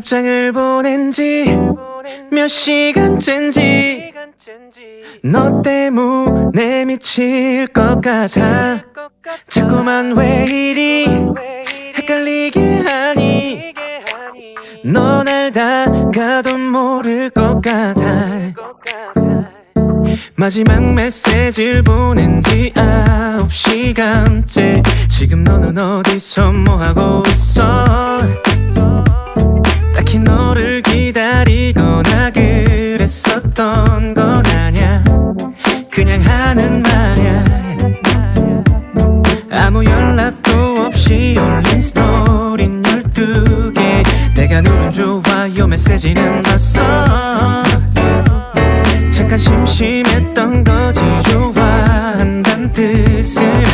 답장을 보낸 지 몇 시간째인지 너 때문에 미칠 것 같아. 자꾸만 왜 이리 헷갈리게 하니? 넌 알다가도 모를 것 같아. 마지막 메시지를 보낸 지 아홉 시간째. 지금 너는 어디서 뭐하고 있어 그냥 하는 말야. 아무 연락도 없이 올린 스토린 12개. 내가 누른 좋아요 메시지는 봤어. 잠깐 심심했던 거지 좋아한단 뜻을.